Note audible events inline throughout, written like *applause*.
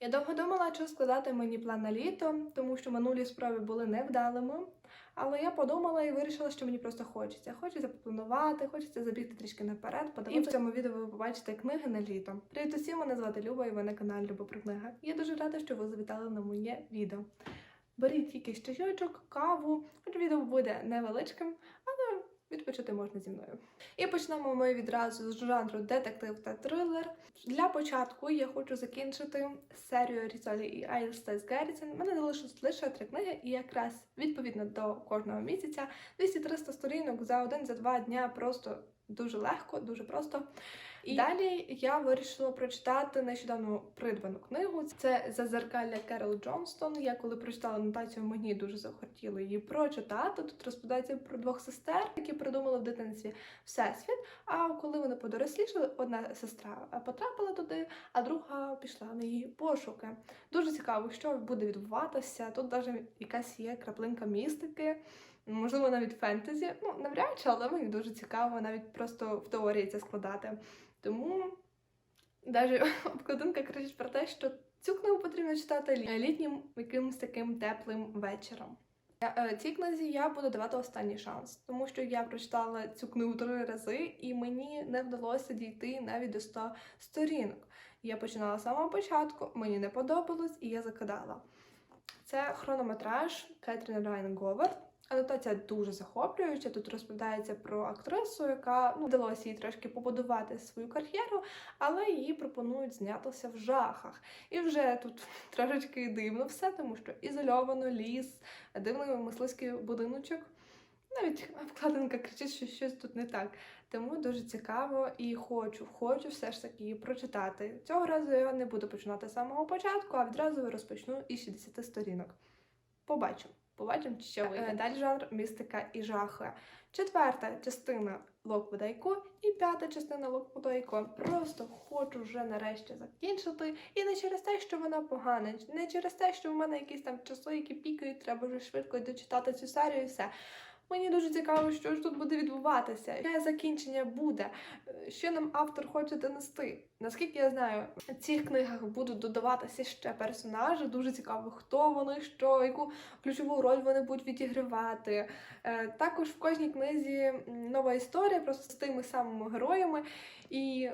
Я довго думала, чи складати мені план на літо, тому що минулі спроби були невдалими. Але я подумала і вирішила, що мені просто хочеться. Хочеться попланувати, хочеться забігти трішки наперед. Подивитися. І в цьому відео ви побачите книги на літо. Привіт усім, мене звати Люба, і ви на каналі Люба про книги. Я дуже рада, що ви завітали на моє відео. Беріть якийсь чайочок, каву, хоч відео буде невеличким, але відпочити можна зі мною. І почнемо ми відразу з жанру детектив та трилер. Для початку я хочу закінчити серію Різолі і Айлстес Геррісон. Мене залишилось лише три книги, і якраз відповідно до кожного місяця 200-300 сторінок за один за два дня просто дуже легко, дуже просто. І далі я вирішила прочитати нещодавно придбану книгу. Це Зазеркалля Керол Джонстон. Я коли прочитала анотацію, мені дуже захотіло її прочитати. Тут розповідається про двох сестер, які придумали в дитинстві всесвіт. А коли вони подорослішали, одна сестра потрапила туди, а друга пішла на її пошуки. Дуже цікаво, що буде відбуватися. Тут навіть якась є краплинка містики. Можливо, навіть фентезі. Ну, навряд чи, але мені дуже цікаво навіть просто в теорії це складати. Тому навіть *laughs* обкладинка кричить про те, що цю книгу потрібно читати літнім якимось таким теплим вечором. Е, Цій книзі я буду давати останній шанс, тому що я прочитала цю книгу три рази, і мені не вдалося дійти навіть до 100 сторінок. Я починала з самого початку, мені не подобалось, і я закидала. Це хронометраж Кетрін Райан Говард. Анотація дуже захоплююча. Тут розповідається про актрису, яка ну, вдалося їй трошки побудувати свою кар'єру, але її пропонують знятися в жахах. І вже тут *laughs* трошечки дивно все, тому що ізольовано ліс, дивний мисливський будиночок. Навіть вкладинка кричить, що щось тут не так. Тому дуже цікаво і хочу, хочу все ж таки її прочитати. Цього разу я не буду починати з самого початку, а відразу розпочну із 60 сторінок. Побачимо. Побачимо, що вийде. Далі жанр містика і жахи. Четверта частина Локвудайко і п'ята частина Локвудайко. Просто хочу вже нарешті закінчити. І не через те, що вона погана, не через те, що в мене якісь там часи, які пікають, треба вже швидко дочитати цю серію і все. Мені дуже цікаво, що ж тут буде відбуватися, яке закінчення буде, що нам автор хоче донести. Наскільки я знаю, в цих книгах будуть додаватися ще персонажі. Дуже цікаво, хто вони, що, яку ключову роль вони будуть відігравати. Е, Також в кожній книзі нова історія, просто з тими самими героями. І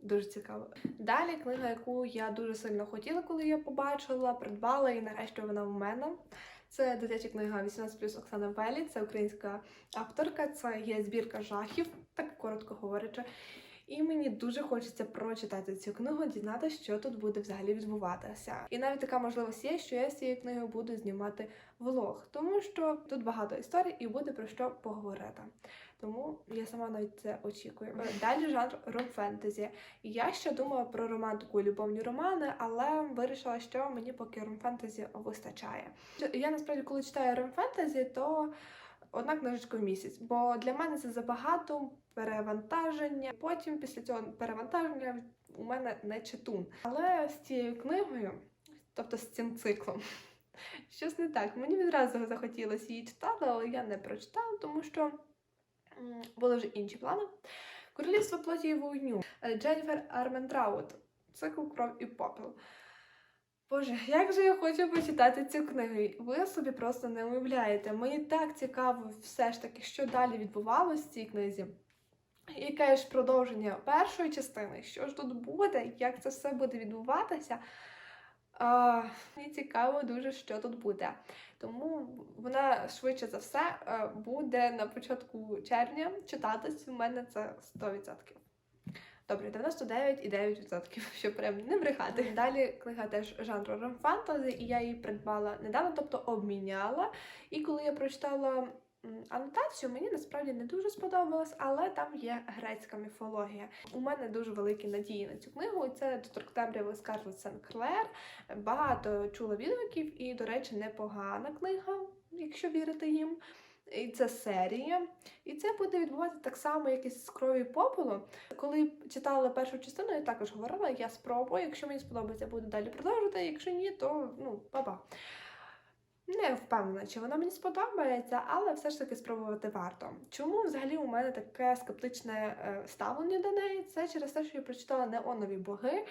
дуже цікаво. Далі книга, яку я дуже сильно хотіла, коли я побачила, придбала, і нарешті вона в мене. Це дитяча книга 18 плюс Оксана Велі, це українська авторка, це є збірка жахів, так коротко говорячи. І мені дуже хочеться прочитати цю книгу, дізнатися, що тут буде взагалі відбуватися. І навіть така можливість є, що я з цією книгою буду знімати влог, тому що тут багато історій і буде про що поговорити. Тому я сама навіть це очікую. Далі жанр ром-фентезі. Я ще думала про романтику і любовні романи, але вирішила, що мені поки ром-фентезі вистачає. Я насправді, коли читаю ром-фентезі, то одна книжечка в місяць, бо для мене це забагато перевантаження. Потім після цього перевантаження у мене не читун. Але з цією книгою, тобто з цим циклом. *laughs* Щось не так. Мені відразу захотілося її читати, але я не прочитала, тому що були вже інші плани. Королівство плоті і вогню. Дженніфер Арментраут. Цикл кров і попел. Боже, як же я хочу почитати цю книгу. Ви собі просто не уявляєте. Мені так цікаво все ж таки, що далі відбувалося в цій книзі. Яке ж продовження першої частини? Що ж тут буде? Як це все буде відбуватися? А, мені цікаво дуже, що тут буде. Тому вона швидше за все е, буде на початку червня читатись. У мене це 100%. Добре, 99,9%, *laughs* щоб прям не брехати. Далі книга теж жанру ромфантазі, і я її придбала недавно, тобто обміняла. І коли я прочитала анотацію, мені насправді не дуже сподобалось, але там є грецька міфологія. У мене дуже великі надії на цю книгу. і Це доктор Темряви Скарлетт Сен-Клер. Багато чула відгуків, і, до речі, непогана книга, якщо вірити їм. І це серія. І це буде відбуватися так само, як і з крові попелу. Коли читала першу частину, я також говорила, я спробую. Якщо мені сподобається, буду далі продовжувати. Якщо ні, то ну, па-па. Не впевнена, чи вона мені сподобається, але все ж таки спробувати варто. Чому взагалі у мене таке скептичне е, ставлення до неї? Це через те, що я прочитала неонові боги.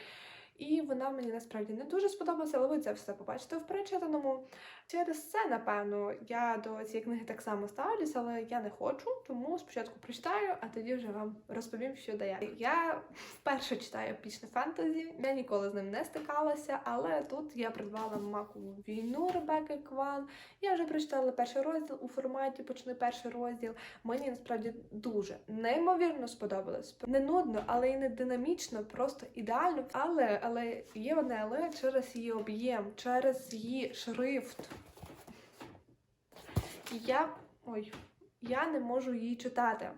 І вона мені насправді не дуже сподобалася, але ви це все побачите в перечитаному. Через це, напевно, я до цієї книги так само ставлюся, але я не хочу, тому спочатку прочитаю, а тоді вже вам розповім, що дає. Я вперше читаю епічне фентезі, я ніколи з ним не стикалася, але тут я придбала макову війну Ребекки Кван. Я вже прочитала перший розділ у форматі почни перший розділ. Мені насправді дуже неймовірно сподобалось. Не нудно, але й не динамічно, просто ідеально. Але але є одне але через її об'єм, через її шрифт. Я. Ой, я не можу її читати.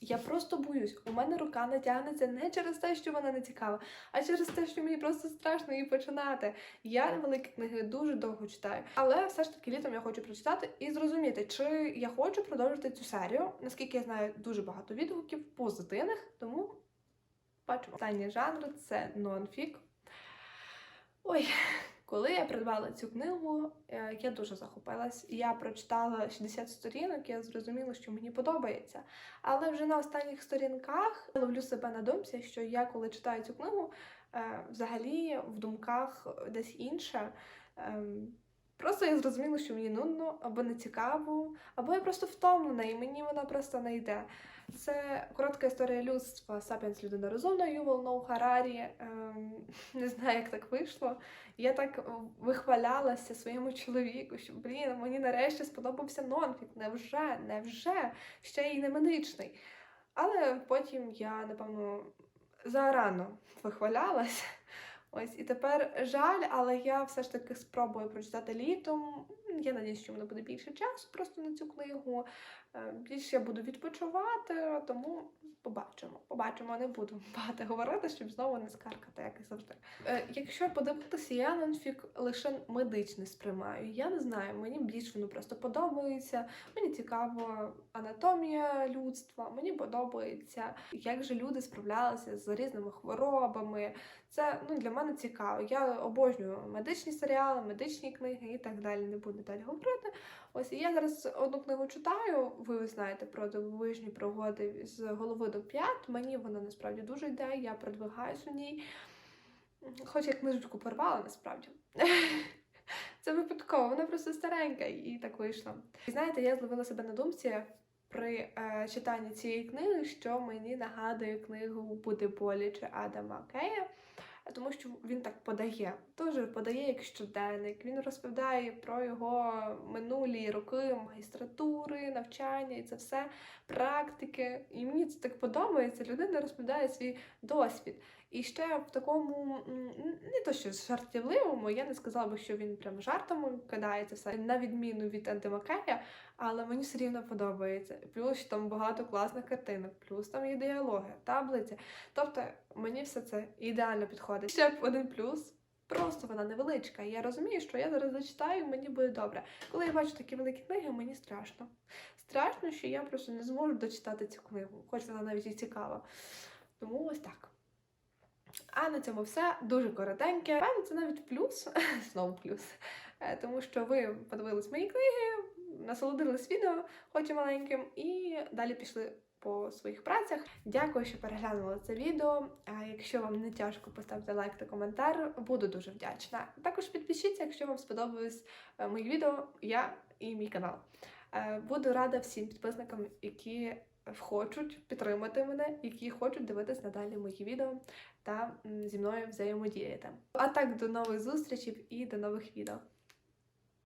Я просто боюсь, у мене рука не тягнеться не через те, що вона не цікава, а через те, що мені просто страшно її починати. Я великі книги дуже довго читаю, але все ж таки літом я хочу прочитати і зрозуміти, чи я хочу продовжити цю серію. Наскільки я знаю, дуже багато відгуків позитивних, тому бачимо. Останній жанр це нонфік. Ой, коли я придбала цю книгу, е, я дуже захопилась. Я прочитала 60 сторінок, я зрозуміла, що мені подобається. Але вже на останніх сторінках ловлю себе на думці, що я, коли читаю цю книгу, е, взагалі в думках десь інше. Ем, Просто я зрозуміла, що мені нудно, або не цікаво, або я просто втомлена, і мені вона просто не йде. Це коротка історія людства Сапіенс людина розумна, Ювел Ноу Харарі. Не знаю, як так вийшло. Я так вихвалялася своєму чоловіку, що блін, мені нарешті сподобався нонфік. Невже, невже ще й не медичний. Але потім я, напевно, зарано вихвалялася. Ось і тепер жаль, але я все ж таки спробую прочитати літом. Я надіюсь, що в мене буде більше часу просто на цю книгу. Е, Більше я буду відпочивати, тому побачимо. Побачимо, не буду *laughs* багато говорити, щоб знову не скаркати, як і завжди. Е, Якщо подивитися, я нонфік лише медичний сприймаю. Я не знаю, мені більш воно просто подобається. Мені цікаво анатомія людства, мені подобається, як же люди справлялися з різними хворобами. Це ну для мене цікаво. Я обожнюю медичні серіали, медичні книги і так далі. Не буду далі говорити. Ось і я зараз одну книгу читаю. Ви знаєте про дивовижні пригоди з голови до п'ят. Мені вона насправді дуже йде. Я продвигаюсь у ній. Хоч я книжечку порвала насправді. *laughs* Це випадково, вона просто старенька і так вийшло. І знаєте, я зловила себе на думці при е, читанні цієї книги, що мені нагадує книгу Буде боляче Адама Кея. Тому що він так подає, теж подає як щоденник. Він розповідає про його минулі роки магістратури, навчання і це все практики. І мені це так подобається. Людина розповідає свій досвід. І ще в такому не то що жартівливому, я не сказала би, що він прям жартом кидає це все, на відміну від Антимакея, але мені все рівно подобається. Плюс там багато класних картинок, плюс там є діалоги, таблиці. Тобто мені все це ідеально підходить. Ще один плюс. Просто вона невеличка. Я розумію, що я зараз зачитаю, мені буде добре. Коли я бачу такі великі книги, мені страшно. Страшно, що я просто не зможу дочитати цю книгу, хоч вона навіть і цікава. Тому ось так. А на цьому все дуже коротеньке. Певно, це навіть плюс, *laughs* знову плюс. Е, Тому що ви подивились мої книги, насолодились відео, хоч і маленьким, і далі пішли по своїх працях. Дякую, що переглянули це відео. А якщо вам не тяжко, поставте лайк та коментар, буду дуже вдячна. Також підпишіться, якщо вам сподобались е, мої відео, я і мій канал. Е, Буду рада всім підписникам, які хочуть підтримати мене, які хочуть дивитись надалі мої відео та зі мною взаємодіяти. А так, до нових зустрічей і до нових відео.